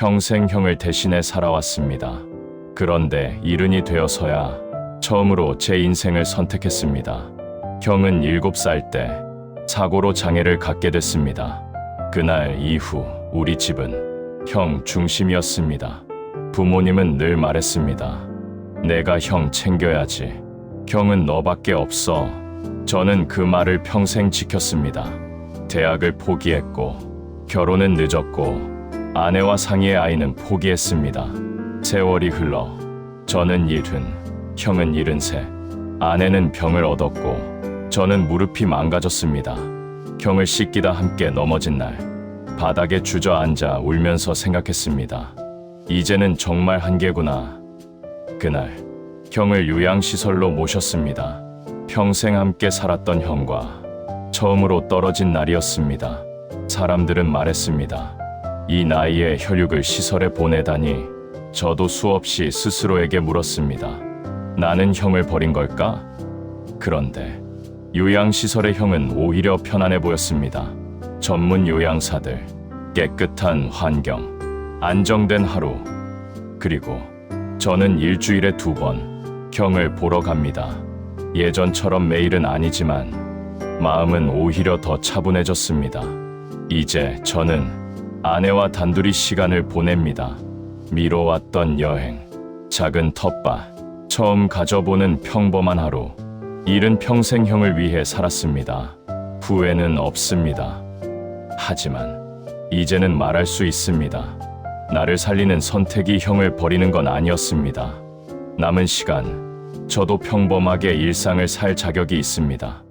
평생 형을 대신해 살아왔습니다. 그런데 이른이 되어서야 처음으로 제 인생을 선택했습니다. 형은 7살 때 사고로 장애를 갖게 됐습니다. 그날 이후 우리 집은 형 중심이었습니다. 부모님은 늘 말했습니다. 내가 형 챙겨야지. 형은 너밖에 없어. 저는 그 말을 평생 지켰습니다. 대학을 포기했고, 결혼은 늦었고, 아내와 상의의 아이는 포기했습니다. 세월이 흘러, 저는 일흔, 형은 일흔세, 아내는 병을 얻었고, 저는 무릎이 망가졌습니다. 형을 씻기다 함께 넘어진 날, 바닥에 주저앉아 울면서 생각했습니다. 이제는 정말 한계구나. 그날 형을 요양시설로 모셨습니다. 평생 함께 살았던 형과 처음으로 떨어진 날이었습니다. 사람들은 말했습니다. 이 나이에 혈육을 시설에 보내다니 저도 수없이 스스로에게 물었습니다. 나는 형을 버린 걸까? 그런데 요양시설의 형은 오히려 편안해 보였습니다. 전문 요양사들, 깨끗한 환경, 안정된 하루, 그리고 저는 일주일에 두 번 형을 보러 갑니다. 예전처럼 매일은 아니지만 마음은 오히려 더 차분해졌습니다. 이제 저는 아내와 단둘이 시간을 보냅니다. 미뤄왔던 여행, 작은 텃밭, 처음 가져보는 평범한 하루. 일은 평생 형을 위해 살았습니다. 후회는 없습니다. 하지만 이제는 말할 수 있습니다. 나를 살리는 선택이 형을 버리는 건 아니었습니다. 남은 시간, 저도 평범하게 일상을 살 자격이 있습니다.